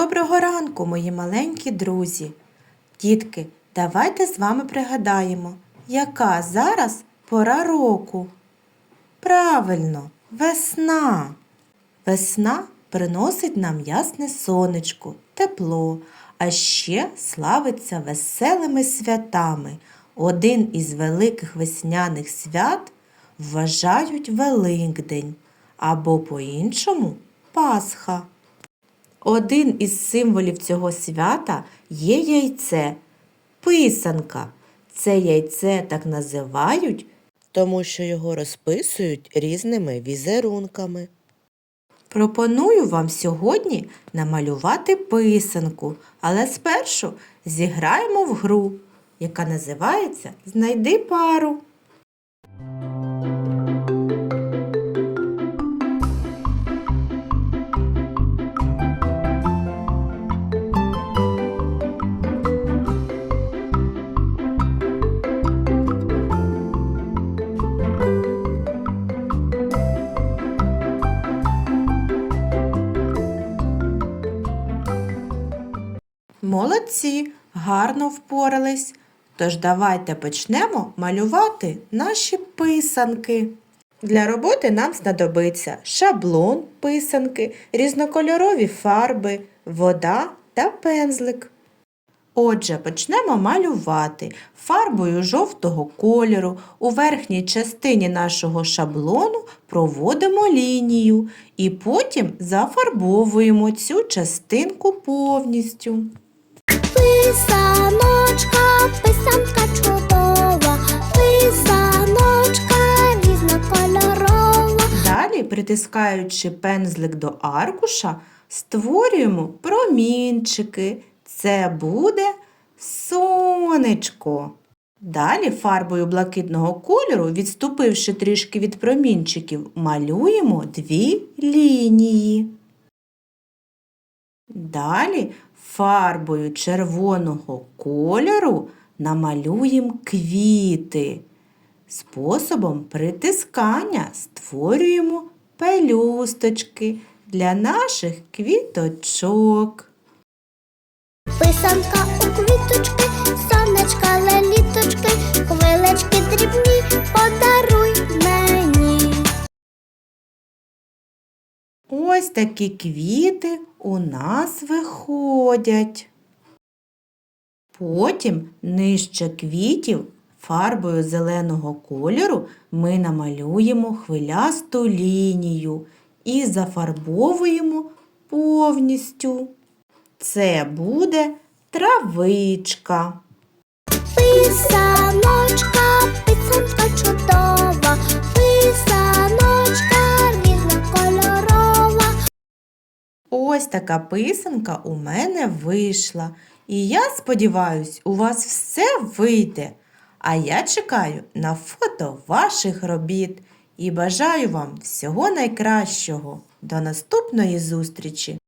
Доброго ранку, мої маленькі друзі. Дітки, давайте з вами пригадаємо, яка зараз пора року. Правильно, весна. Весна приносить нам ясне сонечко, тепло, а ще славиться веселими святами. Один із великих весняних свят вважають Великдень або по-іншому Пасха. Один із символів цього свята є яйце, писанка. Це яйце так називають, тому що його розписують різними візерунками. Пропоную вам сьогодні намалювати писанку, але спершу зіграємо в гру, яка називається Знайди пару. Молодці, гарно впорались. Тож давайте почнемо малювати наші писанки. Для роботи нам знадобиться шаблон писанки, різнокольорові фарби, вода та пензлик. Отже, почнемо малювати фарбою жовтого кольору. У верхній частині нашого шаблону проводимо лінію і потім зафарбовуємо цю частинку повністю. Писаночка, писанка чудова, писаночка різнокольорова. Далі, притискаючи пензлик до аркуша, створюємо промінчики. Це буде сонечко. Далі фарбою блакитного кольору, відступивши трішки від промінчиків, малюємо дві лінії. Далі фарбою червоного кольору намалюємо квіти. Способом притискання створюємо пелюсточки для наших квіточок. Писанка у квіточки, сонечка леліточки, хвилечки дрібні, подаруй мені. Ось такі квіти у нас виходять. Потім нижче квітів фарбою зеленого кольору ми намалюємо хвилясту лінію і зафарбовуємо повністю. Це буде травичка. Писаночка, писанка чудова, писаночка Ось така писанка у мене вийшла. І я сподіваюсь, у вас все вийде. А я чекаю на фото ваших робіт і бажаю вам всього найкращого. До наступної зустрічі!